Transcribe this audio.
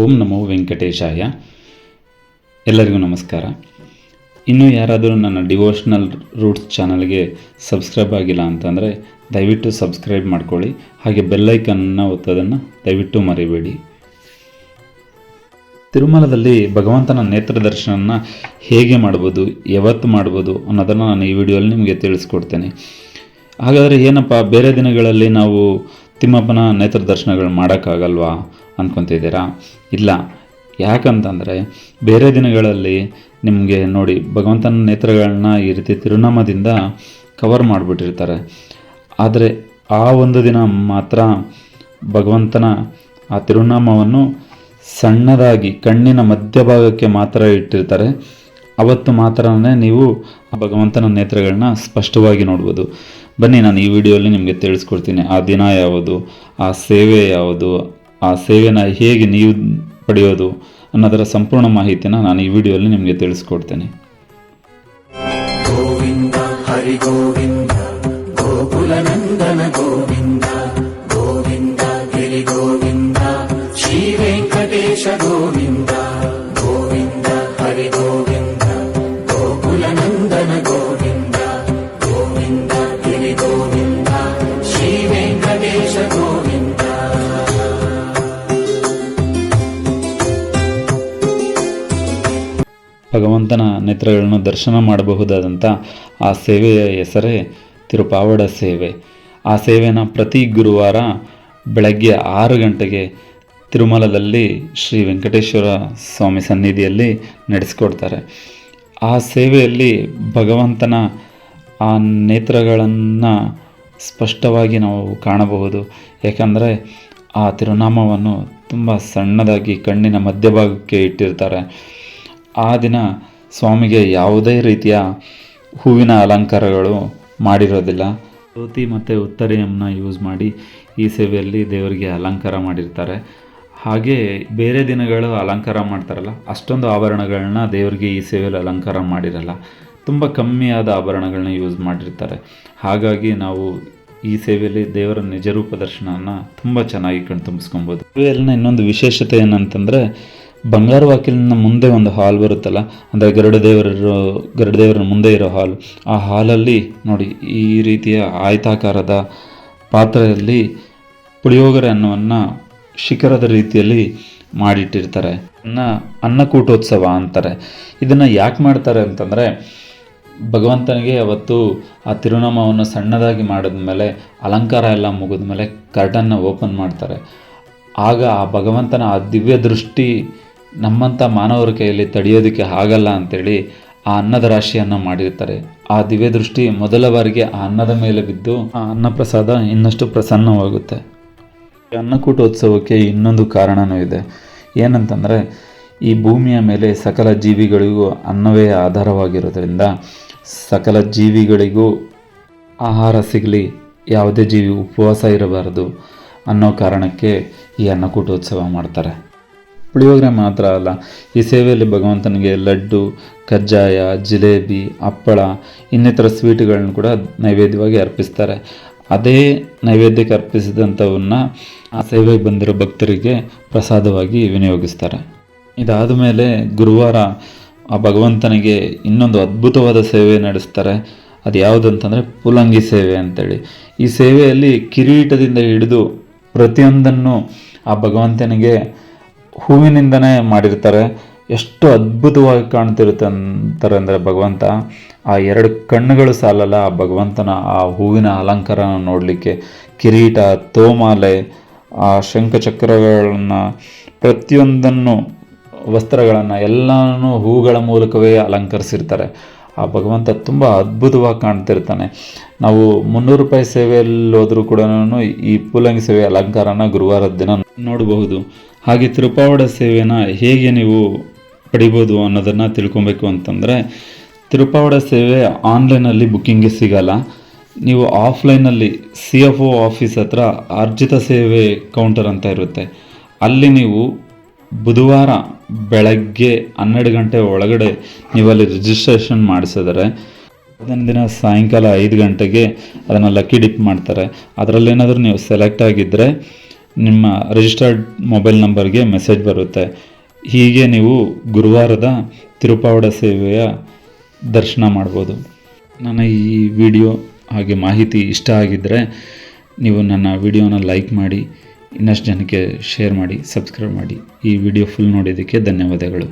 ಓಂ ನಮೋ ವೆಂಕಟೇಶಾಯ. ಎಲ್ಲರಿಗೂ ನಮಸ್ಕಾರ. ಇನ್ನೂ ಯಾರಾದರೂ ನನ್ನ ಡಿವೋಷ್ನಲ್ ರೂಟ್ಸ್ ಚಾನಲ್ಗೆ ಸಬ್ಸ್ಕ್ರೈಬ್ ಆಗಿಲ್ಲ ಅಂತಂದರೆ ದಯವಿಟ್ಟು ಸಬ್ಸ್ಕ್ರೈಬ್ ಮಾಡ್ಕೊಳ್ಳಿ. ಹಾಗೆ ಬೆಲ್ಲೈಕನ್ನ ಒತ್ತೋದನ್ನು ದಯವಿಟ್ಟು ಮರಿಬೇಡಿ. ತಿರುಮಲದಲ್ಲಿ ಭಗವಂತನ ನೇತ್ರ ದರ್ಶನನ ಹೇಗೆ ಮಾಡ್ಬೋದು, ಯಾವತ್ತು ಮಾಡ್ಬೋದು ಅನ್ನೋದನ್ನು ನಾನು ಈ ವಿಡಿಯೋಲಿ ನಿಮಗೆ ತಿಳಿಸ್ಕೊಡ್ತೇನೆ. ಹಾಗಾದರೆ ಏನಪ್ಪ, ಬೇರೆ ದಿನಗಳಲ್ಲಿ ನಾವು ತಿಮ್ಮಪ್ಪನ ನೇತ್ರ ದರ್ಶನಗಳು ಮಾಡೋಕ್ಕಾಗಲ್ವಾ ಅಂದ್ಕೊತಿದ್ದೀರಾ ಇಲ್ಲ. ಯಾಕಂತಂದರೆ ಬೇರೆ ದಿನಗಳಲ್ಲಿ ನಿಮಗೆ ನೋಡಿ ಭಗವಂತನ ನೇತ್ರಗಳನ್ನ ಈ ರೀತಿ ತಿರುನಾಮದಿಂದ ಕವರ್ ಮಾಡಿಬಿಟ್ಟಿರ್ತಾರೆ. ಆದರೆ ಆ ಒಂದು ದಿನ ಮಾತ್ರ ಭಗವಂತನ ಆ ತಿರುನಾಮವನ್ನು ಸಣ್ಣದಾಗಿ ಕಣ್ಣಿನ ಮಧ್ಯಭಾಗಕ್ಕೆ ಮಾತ್ರ ಇಟ್ಟಿರ್ತಾರೆ. ಅವತ್ತು ಮಾತ್ರನೇ ನೀವು ಭಗವಂತನ ನೇತ್ರಗಳನ್ನ ಸ್ಪಷ್ಟವಾಗಿ ನೋಡ್ಬೋದು. ಬನ್ನಿ, ನಾನು ಈ ವಿಡಿಯೋಲಿ ನಿಮಗೆ ತಿಳಿಸ್ಕೊಡ್ತೀನಿ. ಆ ದಿನ ಯಾವುದು? ಆ ಸೇವೆ ಯಾವುದು? ಆ ಸೇವೆನ ಹೇಗೆ ನೀವು ಪಡೆಯೋದು? ಅನ್ನೋದರ ಸಂಪೂರ್ಣ ಮಾಹಿತಿನ ನಾನು ಈ ವಿಡಿಯೋಲಿ ನಿಮಗೆ ತಿಳಿಸ್ಕೊಡ್ತೇನೆ. ಗೋವಿಂದ ಶ್ರೀ ವೆಂಕಟೇಶ ಗೋವಿಂದ. ಭಗವಂತನ ನೇತ್ರಗಳನ್ನು ದರ್ಶನ ಮಾಡಬಹುದಾದಂಥ ಆ ಸೇವೆಯ ಹೆಸರೇ ತಿರುಪಾವಡ ಸೇವೆ. ಆ ಸೇವೆನ ಪ್ರತಿ ಗುರುವಾರ ಬೆಳಗ್ಗೆ ಆರು ಗಂಟೆಗೆ ತಿರುಮಲದಲ್ಲಿ ಶ್ರೀ ವೆಂಕಟೇಶ್ವರ ಸ್ವಾಮಿ ಸನ್ನಿಧಿಯಲ್ಲಿ ನಡೆಸಿಕೊಡ್ತಾರೆ. ಆ ಸೇವೆಯಲ್ಲಿ ಭಗವಂತನ ಆ ನೇತ್ರಗಳನ್ನು ಸ್ಪಷ್ಟವಾಗಿ ನಾವು ಕಾಣಬಹುದು. ಯಾಕಂದರೆ ಆ ತಿರುನಾಮವನ್ನು ತುಂಬ ಸಣ್ಣದಾಗಿ ಕಣ್ಣಿನ ಮಧ್ಯಭಾಗಕ್ಕೆ ಇಟ್ಟಿರ್ತಾರೆ. ಆ ದಿನ ಸ್ವಾಮಿಗೆ ಯಾವುದೇ ರೀತಿಯ ಹೂವಿನ ಅಲಂಕಾರಗಳು ಮಾಡಿರೋದಿಲ್ಲ. ಧೋತಿ ಮತ್ತು ಉತ್ತರೆಯನ್ನು ಯೂಸ್ ಮಾಡಿ ಈ ಸೇವೆಯಲ್ಲಿ ದೇವರಿಗೆ ಅಲಂಕಾರ ಮಾಡಿರ್ತಾರೆ. ಹಾಗೆ ಬೇರೆ ದಿನಗಳು ಅಲಂಕಾರ ಮಾಡ್ತಾರಲ್ಲ, ಅಷ್ಟೊಂದು ಆಭರಣಗಳನ್ನ ದೇವರಿಗೆ ಈ ಸೇವೆಯಲ್ಲಿ ಅಲಂಕಾರ ಮಾಡಿರಲ್ಲ. ತುಂಬ ಕಮ್ಮಿಯಾದ ಆಭರಣಗಳನ್ನ ಯೂಸ್ ಮಾಡಿರ್ತಾರೆ. ಹಾಗಾಗಿ ನಾವು ಈ ಸೇವೆಯಲ್ಲಿ ದೇವರ ನಿಜರೂಪ ದರ್ಶನನ ತುಂಬ ಚೆನ್ನಾಗಿ ಕಣ್ ತುಂಬಿಸ್ಕೊಬೋದು ಸೇವೆಯಲ್ಲಿನ ಇನ್ನೊಂದು ವಿಶೇಷತೆ ಏನಂತಂದರೆ ಬಂಗಾರ ವಾಕಿಲಿನ ಮುಂದೆ ಒಂದು ಹಾಲ್ ಬರುತ್ತಲ್ಲ, ಅಂದರೆ ಗರುಡ ಗರುಡದೇವರ ಗರುಡ ದೇವರ ಮುಂದೆ ಇರೋ ಹಾಲ್. ಆ ಹಾಲಲ್ಲಿ ನೋಡಿ, ಈ ರೀತಿಯ ಆಯತಾಕಾರದ ಪಾತ್ರೆಯಲ್ಲಿ ಪುಳಿಯೋಗರೆ ಅನ್ನವನ್ನು ಶಿಖರದ ರೀತಿಯಲ್ಲಿ ಮಾಡಿಟ್ಟಿರ್ತಾರೆ. ಅನ್ನ ಅನ್ನಕೂಟೋತ್ಸವ ಅಂತಾರೆ. ಇದನ್ನು ಯಾಕೆ ಮಾಡ್ತಾರೆ ಅಂತಂದರೆ, ಭಗವಂತನಿಗೆ ಅವತ್ತು ಆ ತಿರುನಾಮವನ್ನು ಸಣ್ಣದಾಗಿ ಮಾಡಿದ ಮೇಲೆ ಅಲಂಕಾರ ಎಲ್ಲ ಮುಗಿದ ಮೇಲೆ ಕರ್ಟನ್ನ ಓಪನ್ ಮಾಡ್ತಾರೆ. ಆಗ ಆ ಭಗವಂತನ ಆ ದಿವ್ಯ ದೃಷ್ಟಿ ನಮ್ಮಂಥ ಮಾನವರ ಕೈಯಲ್ಲಿ ತಡೆಯೋದಕ್ಕೆ ಆಗಲ್ಲ ಅಂತೇಳಿ ಆ ಅನ್ನದ ರಾಶಿಯನ್ನು ಮಾಡಿರ್ತಾರೆ. ಆ ದಿವ್ಯ ದೃಷ್ಟಿ ಮೊದಲ ಬಾರಿಗೆ ಆ ಅನ್ನದ ಮೇಲೆ ಬಿದ್ದು ಆ ಅನ್ನ ಪ್ರಸಾದ ಇನ್ನಷ್ಟು ಪ್ರಸನ್ನವಾಗುತ್ತೆ. ಅನ್ನಕೂಟೋತ್ಸವಕ್ಕೆ ಇನ್ನೊಂದು ಕಾರಣನೂ ಇದೆ. ಏನಂತಂದರೆ, ಈ ಭೂಮಿಯ ಮೇಲೆ ಸಕಲ ಜೀವಿಗಳಿಗೂ ಅನ್ನವೇ ಆಧಾರವಾಗಿರೋದ್ರಿಂದ ಸಕಲ ಜೀವಿಗಳಿಗೂ ಆಹಾರ ಸಿಗಲಿ, ಯಾವುದೇ ಜೀವಿ ಉಪವಾಸ ಇರಬಾರದು ಅನ್ನೋ ಕಾರಣಕ್ಕೆ ಈ ಅನ್ನಕೂಟೋತ್ಸವ ಮಾಡ್ತಾರೆ. ಪುಳಿಯೋಗರೆ ಮಾತ್ರ ಅಲ್ಲ, ಈ ಸೇವೆಯಲ್ಲಿ ಭಗವಂತನಿಗೆ ಲಡ್ಡು, ಕಜ್ಜಾಯ, ಜಿಲೇಬಿ, ಹಪ್ಪಳ, ಇನ್ನಿತರ ಸ್ವೀಟ್ಗಳನ್ನು ಕೂಡ ನೈವೇದ್ಯವಾಗಿ ಅರ್ಪಿಸ್ತಾರೆ. ಅದೇ ನೈವೇದ್ಯಕ್ಕೆ ಅರ್ಪಿಸಿದಂಥವನ್ನು ಆ ಸೇವೆಗೆ ಬಂದಿರೋ ಭಕ್ತರಿಗೆ ಪ್ರಸಾದವಾಗಿ ವಿನಿಯೋಗಿಸ್ತಾರೆ. ಇದಾದ ಮೇಲೆ ಗುರುವಾರ ಆ ಭಗವಂತನಿಗೆ ಇನ್ನೊಂದು ಅದ್ಭುತವಾದ ಸೇವೆ ನಡೆಸ್ತಾರೆ. ಅದು ಯಾವುದಂತಂದರೆ ಪುಲಂಗಿ ಸೇವೆ ಅಂತೇಳಿ. ಈ ಸೇವೆಯಲ್ಲಿ ಕಿರೀಟದಿಂದ ಹಿಡಿದು ಪ್ರತಿಯೊಂದನ್ನು ಆ ಭಗವಂತನಿಗೆ ಹೂವಿನಿಂದನೇ ಮಾಡಿರ್ತಾರೆ. ಎಷ್ಟು ಅದ್ಭುತವಾಗಿ ಕಾಣ್ತಿರುತ್ತೆ ಅಂತಾರೆ ಅಂದರೆ ಭಗವಂತ, ಆ ಎರಡು ಕಣ್ಣುಗಳು ಸಾಲಲ್ಲ, ಆ ಭಗವಂತನ ಆ ಹೂವಿನ ಅಲಂಕಾರನ ನೋಡಲಿಕ್ಕೆ. ಕಿರೀಟ, ತೋಮಾಲೆ, ಆ ಶಂಖಚಕ್ರಗಳನ್ನು, ಪ್ರತಿಯೊಂದನ್ನು, ವಸ್ತ್ರಗಳನ್ನು, ಎಲ್ಲನೂ ಹೂಗಳ ಮೂಲಕವೇ ಅಲಂಕರಿಸಿರ್ತಾರೆ. ಆ ಭಗವಂತ ತುಂಬ ಅದ್ಭುತವಾಗಿ ಕಾಣ್ತಿರ್ತಾನೆ. ನಾವು ಮುನ್ನೂರು ರೂಪಾಯಿ ಸೇವೆಯಲ್ಲಿ ಹೋದರೂ ಕೂಡ ಈ ಪೂಲಂಗಿ ಸೇವೆ ಅಲಂಕಾರನ ಗುರುವಾರದ ದಿನ ನೋಡಬಹುದು. ಹಾಗೆ ತಿರುಪಾವಡ ಸೇವೆನ ಹೇಗೆ ನೀವು ಪಡಿಬೋದು ಅನ್ನೋದನ್ನು ತಿಳ್ಕೊಬೇಕು ಅಂತಂದರೆ, ತಿರುಪಾವಡ ಸೇವೆ ಆನ್ಲೈನಲ್ಲಿ ಬುಕ್ಕಿಂಗ್ಗೆ ಸಿಗಲ್ಲ. ನೀವು ಆಫ್ಲೈನಲ್ಲಿ ಸಿ ಎಫ್ ಒ ಆಫೀಸ್ ಹತ್ರ ಅರ್ಜಿತ ಸೇವೆ ಕೌಂಟರ್ ಅಂತ ಇರುತ್ತೆ. ಅಲ್ಲಿ ನೀವು ಬುಧವಾರ ಬೆಳಗ್ಗೆ ಹನ್ನೆರಡು ಗಂಟೆ ಒಳಗಡೆ ನೀವು ಅಲ್ಲಿ ರಿಜಿಸ್ಟ್ರೇಷನ್ ಮಾಡಿಸಿದರೆ ಅದನ್ನ ದಿನ ಸಾಯಂಕಾಲ ಐದು ಗಂಟೆಗೆ ಅದನ್ನು ಲಕ್ಕಿ ಡಿಪ್ ಮಾಡ್ತಾರೆ. ಅದರಲ್ಲೇನಾದರೂ ನೀವು ಸೆಲೆಕ್ಟ್ ಆಗಿದ್ದರೆ ನಿಮ್ಮ ರಿಜಿಸ್ಟರ್ಡ್ ಮೊಬೈಲ್ ನಂಬರ್ಗೆ ಮೆಸೇಜ್ ಬರುತ್ತೆ. ಹೀಗೆ ನೀವು ಗುರುವಾರದ ತಿರುಪಾವಡ ಸೇವೆಯ ದರ್ಶನ ಮಾಡ್ಬೋದು. ನನ್ನ ಈ ವಿಡಿಯೋ ಹಾಗೆ ಮಾಹಿತಿ ಇಷ್ಟ ಆಗಿದ್ದರೆ ನೀವು ನನ್ನ ವಿಡಿಯೋನ ಲೈಕ್ ಮಾಡಿ, ಇನ್ನಷ್ಟು ಜನಕ್ಕೆ ಶೇರ್ ಮಾಡಿ ಸಬ್ಸ್ಕ್ರೈಬ್ ಮಾಡಿ. ಈ ವಿಡಿಯೋ ಫುಲ್ ನೋಡಿದ್ದಕ್ಕೆ ಧನ್ಯವಾದಗಳು.